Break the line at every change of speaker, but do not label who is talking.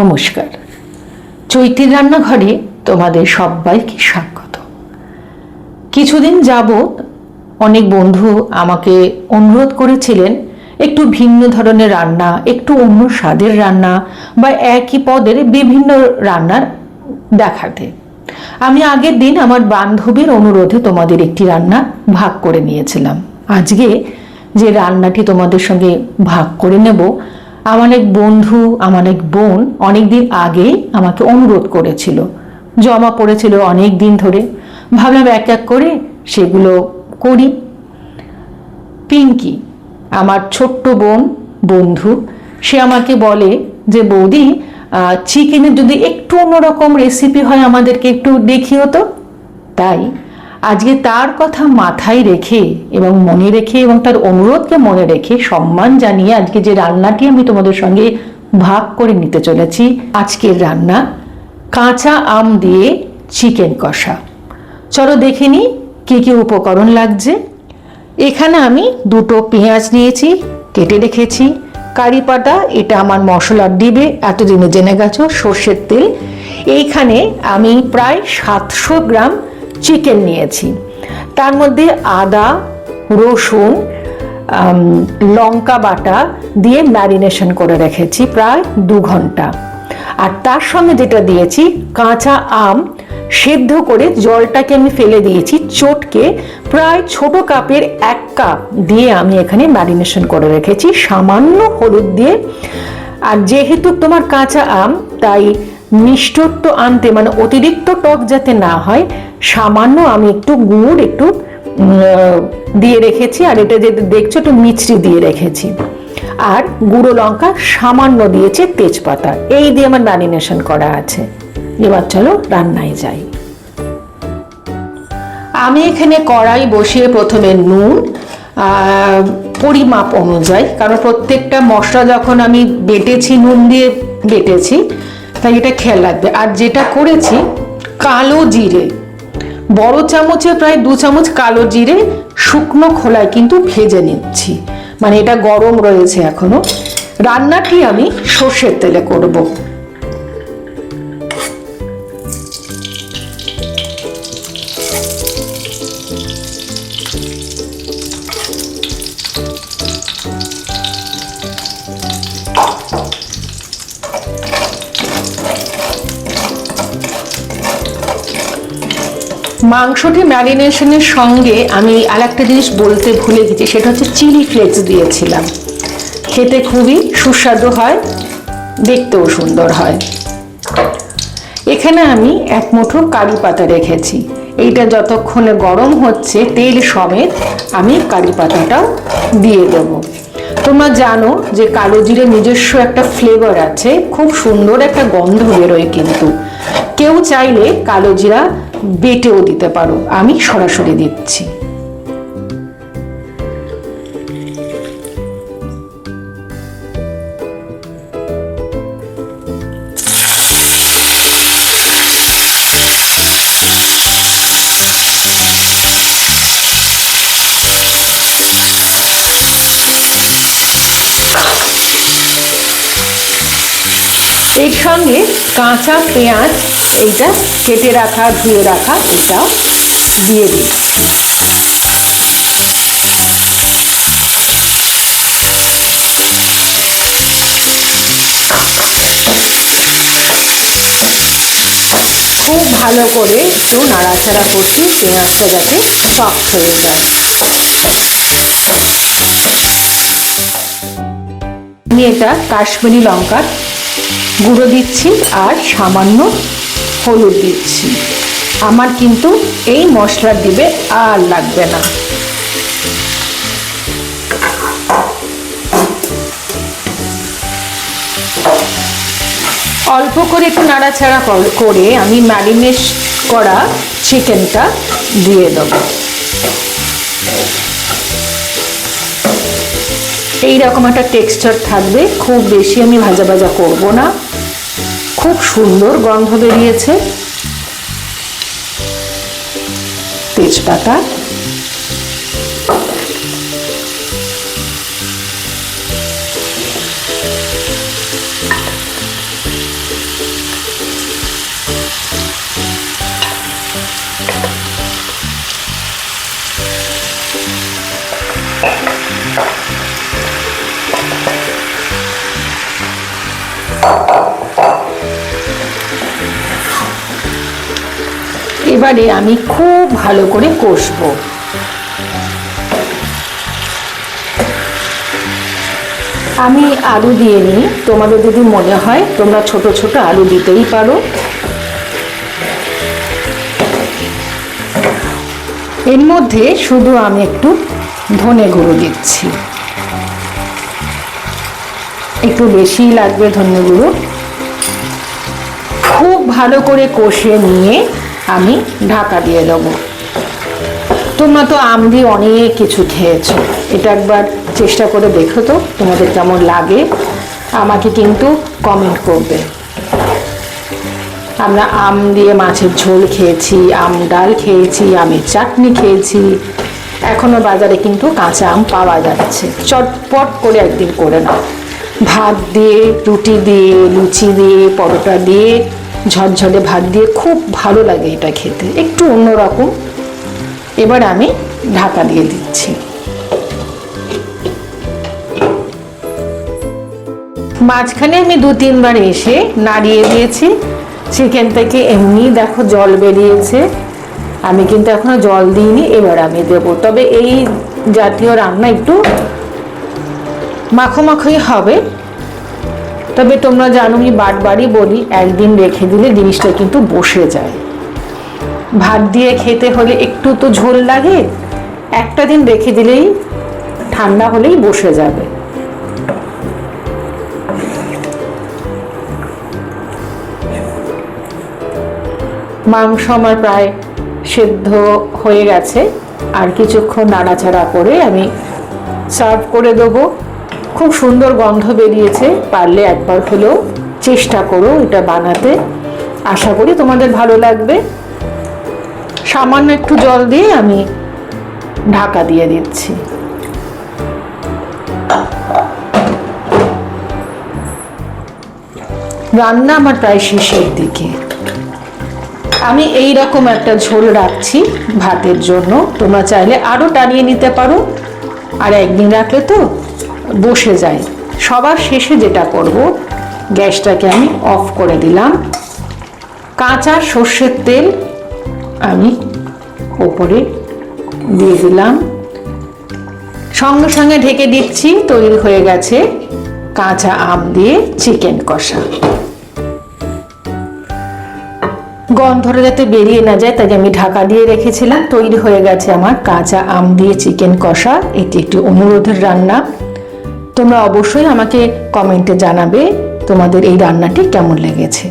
নমস্কার। চৈতির রান্নাঘরে তোমাদের সবাইকে স্বাগত। কিছুদিন যাবৎ অনেক বন্ধু আমাকে অনুরোধ করেছিলেন, একটু ভিন্ন ধরনের রান্না, একটু অন্য স্বাদের রান্না বা একই পদের বিভিন্ন রান্নার দেখাতে আমি আগের দিন আমার বান্ধবীর অনুরোধে তোমাদের একটি রান্না ভাগ করে নিয়েছিলাম। আজকে যে রান্নাটি তোমাদের সঙ্গে ভাগ করে নেব আমার এক বন্ধু, আমার এক বোন অনেকদিন আগেই আমাকে অনুরোধ করেছিল। জমা পড়েছিল অনেক দিন ধরে। ভাবলাম এক এক করে সেগুলো করি। পিঙ্কি, আমার ছোট্ট বোন, বন্ধু, সে আমাকে বলে যে, বৌদি চিকেনের যদি একটু অন্যরকম রেসিপি হয় আমাদেরকে একটু দেখিও তো। তাই আজকে তার কথা মাথায় রেখে এবং মনে রেখে এবং তার অনুরোধকে মনে রেখে সম্মান জানিয়ে আজকে যে রান্নাটি আমি তোমাদের সঙ্গে ভাগ করে নিতে চলেছি, আজকের রান্না কাঁচা আম দিয়ে চিকেন কষা। চলো দেখে নিই কী কী উপকরণ লাগছে। এখানে আমি দুটো পেঁয়াজ নিয়েছি, কেটে রেখেছি। কারি পাতা, এটা আমার মশলার ডিবে, এতদিনে জেনে গেছো, সর্ষের তেল। এইখানে আমি প্রায় সাতশো গ্রাম চিকেন নিয়েছি। তার মধ্যে আদা, রসুন লঙ্কা বাটা দিয়ে ম্যারিনেশন করে রেখেছি প্রায় দু ঘণ্টা। আর তার সঙ্গে যেটা দিয়েছি, কাঁচা আম সেদ্ধ করে জলটাকে আমি ফেলে দিয়েছি চটকে প্রায় ছোট কাপের এক কাপ দিয়ে আমি এখানে ম্যারিনেশন করে রেখেছি। সামান্য হলুদ দিয়ে। আর যেহেতু তোমার কাঁচা আম, তাই মিষ্টত্ব আনতে মানে অতিরিক্ত টক যাতে না হয়, সামান্য আমি একটু গুড় একটু দিয়ে রেখেছি, আর এটা যেটা দেখছ একটু মিছরি দিয়ে রেখেছি। আর গুঁড়ো লঙ্কা সামান্য দিয়েছে তেজপাতা, এই দিয়ে আমার ম্যারিনেশন করা আছে। এবার চলো রান্নায় যাই। আমি এখানে কড়াই বসিয়ে প্রথমে নুন পরিমাপ অনুযায়ী, কারণ প্রত্যেকটা মশলা যখন আমি বেটেছি, নুন দিয়ে বেটেছি তাই এটা খেয়াল রাখবে। আর যেটা করেছি, কালো জিরে। বড় চামচে প্রায় দু চামচ কালো জিরে শুকনো খোলায় কিন্তু ভেজে নিচ্ছি। মানে এটা গরম রয়েছে এখনও। রান্নাটি আমি সর্ষের তেলে করব। মাংসটি ম্যারিনেশনের সঙ্গে আমি আর একটা জিনিস বলতে ভুলে গেছি, সেটা হচ্ছে চিলি ফ্লেক্স দিয়েছিলাম। খেতে খুবই সুস্বাদু হয়, দেখতেও সুন্দর হয়। এখানে আমি এক মুঠো কারি পাতা রেখেছি। এইটা যতক্ষণে গরম হচ্ছে, তেল সমেত আমি কারি পাতাটাও দিয়ে দেবো। তোমরা জানো যে কালো জিরে নিজস্ব একটা ফ্লেভার আছে, খুব সুন্দর একটা গন্ধ বেরোয় কিন্তু। কেউ চাইলে কালো জিরা বেটেও দিতে পারো। আমি সরাসরি দিচ্ছি। সঙ্গে কাঁচা পেঁয়াজ, এইটা কেটে রাখা, ধুয়ে রাখা, এটাও দিয়ে দিচ্ছি খুব ভালো করে একটু নাড়াচাড়া করছি, পেঁয়াজটা যাতে সফট হয়ে যায়। আমি এটা কাশ্মীরি লঙ্কার গুঁড়ো দিচ্ছি আর সামান্য হলুদ দিচ্ছি। আমার কিন্তু এই মশলা দিবে আর লাগবে না। অল্প করে একটু নাড়াচাড়া কর- আমি ম্যারিনেট করা চিকেনটা দিয়ে দেবো। এইরকম একটা টেক্সচার থাকবে, খুব বেশি আমি ভাজা ভাজা করব না। খুব সুন্দর গন্ধ বেরিয়েছে। তেজপাতা। এবারে আমি খুব ভালো করে কষবো। আমি আলু দিয়ে নিই। তোমাদের যদি মনে হয় তোমরা ছোট ছোট আলু দিতেই পারো। এর মধ্যে শুধু আমি একটু ধনে গুঁড়ো দিচ্ছি। একটু বেশিই লাগবে ধনে গুঁড়ো খুব ভালো করে কষে নিয়ে আমি ঢাকা দিয়ে দেবো। তোমরা তো আম দিয়ে অনেক কিছু খেয়েছো। এটা একবার চেষ্টা করে দেখো তো, তোমাদের কেমন লাগে। আমাকে কিন্তু কমেন্ট করবে। আমরা আম দিয়ে মাছের ঝোল খেয়েছি, আম ডাল খেয়েছি, আমের চাটনি খেয়েছি। এখনও বাজারে কিন্তু কাঁচা আম পাওয়া যাচ্ছে। চটপট করে একদিন করে নাও। ভাত দিয়ে, রুটি দিয়ে, লুচি দিয়ে, পরোটা দিয়ে, ঝরঝরে ভাত দিয়ে খুব ভালো লাগে এটা খেতে। একটু অন্যরকম। এবার আমি ঢাকা দিয়ে দিচ্ছি। মাঝখানে আমি দু তিনবার এসে নাড়িয়ে দিয়েছি। চিকেন থেকে এমনি দেখো জল বেরিয়েছে। আমি কিন্তু এখনও জল দিইনি, এবার আমি দেব। তবে এই জাতীয় রান্না একটু মাখো মাখোই হবে। তবে তোমরা জানো আমি বারবারই বলি একদিন রেখে দিলে জিনিসটা কিন্তু বসে যায়। ভাত দিয়ে খেতে হলে একটু তো ঝোল লাগে, একটা দিন রেখে দিলেই ঠান্ডা হলেই বসে যাবে। মাংস আমার প্রায় সেদ্ধ হয়ে গেছে, আর কিছুক্ষণ নাড়াচাড়া করে আমি সার্ভ করে দেবো। খুব সুন্দর গন্ধ বেরিয়েছে, পারলে একবার হলেও চেষ্টা করো এটা বানাতে। আশা করি তোমাদের ভালো লাগবে। সামান্য একটু জল দিয়ে আমি ঢাকা দিয়ে দিচ্ছি। রান্না আমার প্রায় শেষের দিকে। আমি এই রকম একটা ঝোল রাখছি ভাতের জন্য। তোমরা চাইলে আরও টানিয়ে নিতে পারো। আর একদিন রাখলে তো বসে যায় সবার শেষে যেটা করব, গ্যাসটাকে আমি অফ করে দিলাম। কাঁচা সর্ষের তেল আমি ওপরে দিয়ে দিলাম। সঙ্গে সঙ্গে ঢেকে দিচ্ছি, তৈরি হয়ে গেছে কাঁচা আম দিয়ে চিকেন কষা। গন্ধটা যাতে বেরিয়ে না যায় তাই আমি ঢাকা দিয়ে রেখেছিলাম। তৈরি হয়ে গেছে আমার কাঁচা আম দিয়ে চিকেন কষা। এটি একটি অনুরোধের রান্না। তোমরা অবশ্যই আমাকে কমেন্টে জানাবে তোমাদের এই রান্নাটি কেমন লেগেছে।